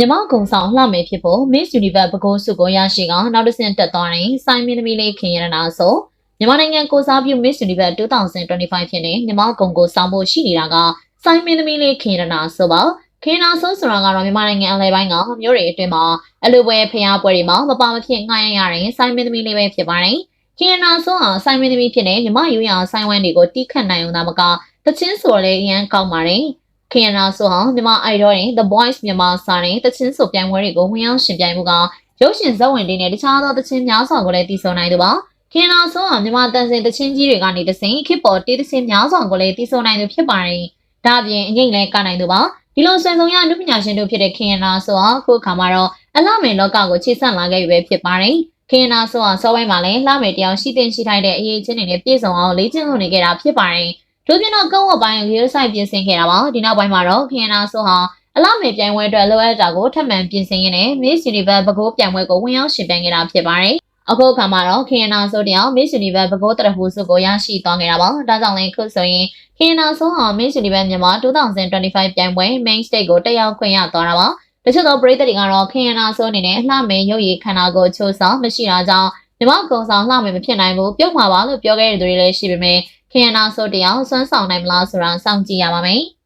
မြမကုံဆောင်လှမယ်ဖြစ်ဖို့ Miss Universe ပကိုးစုကိုရရှိကနောက်တစ်ဆင့်တက်သွားတဲ့စိုင်းမင်းသမီးလေးခင်ရနာဆိုမြန်မာနိုင်ငံကိုစားပြု Miss Universe 2025ဖြစ်နေမြမကုံကိုဆောင်ဖို့ရှိနေတာကစိုင်းမင်းသမီးလေးခင်ရနာဆိုပါခင်နာဆိုးဆိုတာကတော့မြန်မာနိုင်ငံအလဲပိုင်းကမြို့တွေအတွင်းမှာအလူပွဲဖျားပွဲတွေမှာမပါမဖြစ်ငှားရမ်းရတဲ့စိုင်းမင်းသမီးလေးပဲဖြစ်ပါတယ်။ခင်နာဆိုးဟာစိုင်းမင်းသမီးဖြစ်နေမြမယူရဆိုင်ဝမ်တွေကိုတီးခတ်နိုင်အောင်သာမကတချင်းဆိုလည်းအရန်ကောင်းပါတယ်။ ခင်ယနာဆိုဟာမြန်မာ idol တွေ The Voice မြန်မာစာတွေတချင်းဆိုပြိုင်ပွဲတွေကိုဝင်ရောက်ရှင်ပြိုင်မှုကရုပ်ရှင်ဇာတ်ဝင်တွေနဲ့တခြားသောတချင်းများစွာကိုလည်းတည်ဆုံနိုင်သူပါခင်ယနာဆိုဟာမြန်မာတန်စင်တချင်းကြီးတွေကနေတဆင်ခေတ်ပေါ်တေးတချင်းများစွာကိုလည်းတည်ဆုံနိုင်သူဖြစ်ပါတယ်ဒါအပြင်အငိမ့်လည်းကနိုင်သူပါဒီလိုဆွေဆောင်ရနုပညာရှင်တို့ဖြစ်တဲ့ခင်ယနာဆိုဟာအခုအခါမှာတော့အလှမယ်လောကကိုခြေဆန့်လာခဲ့ပြီပဲဖြစ်ပါတယ်ခင်ယနာဆိုဟာစောပိုင်းမှာလည်းလှမယ်တရားရှိတင်ရှိထိုက်တဲ့အရေးချင်းတွေနဲ့ပြည့်စုံအောင်လေ့ကျင့်လုပ်နေခဲ့တာဖြစ်ပါတယ် တို့ပြင်တော့ကောက်ဝက်ပိုင်းကိုရိုးဆိုင်ပြင်ဆင်ခဲ့တာပါဒီနောက်ပိုင်းမှာတော့ခရင်နာဆိုဟာအလှမယ်ပြိုင်ပွဲအတွက်လိုအပ်တာကိုထပ်မံပြင်ဆင်ရင်းနဲ့ Miss Universe ဘကိုးပြိုင်ပွဲကိုဝင်ရောက်ရှင်ပြိုင်ခဲ့တာဖြစ်ပါတယ်အခုအခါမှာတော့ခရင်နာဆိုတယောက် Miss Universe ဘကိုးတရဟူစုကိုရရှိသွားခဲ့တာပါဒါကြောင့်လည်းခုဆိုရင်ခရင်နာဆိုဟာ Miss Universe မြန်မာ2025ပြိုင်ပွဲ Main Stage ကိုတက်ရောက်ခွင့်ရသွားတာပါတချို့သောပရိသတ်တွေကတော့ခရင်နာဆိုအနေနဲ့လှမယ်ရုပ်ရည်ခန္ဓာကိုယ်ချိုးဆောင်မရှိတာကြောင့်မြမကုံဆောင်လှမယ်မဖြစ်နိုင်ဘူးပြုတ်မှာပါလို့ပြောခဲ့တဲ့သူတွေလည်းရှိပေမဲ့ ခင်ယနာဆိုတယောက်ဆွမ်းဆောင်နိုင်မလားဆိုတာစောင့်ကြည့်ရပါမယ်။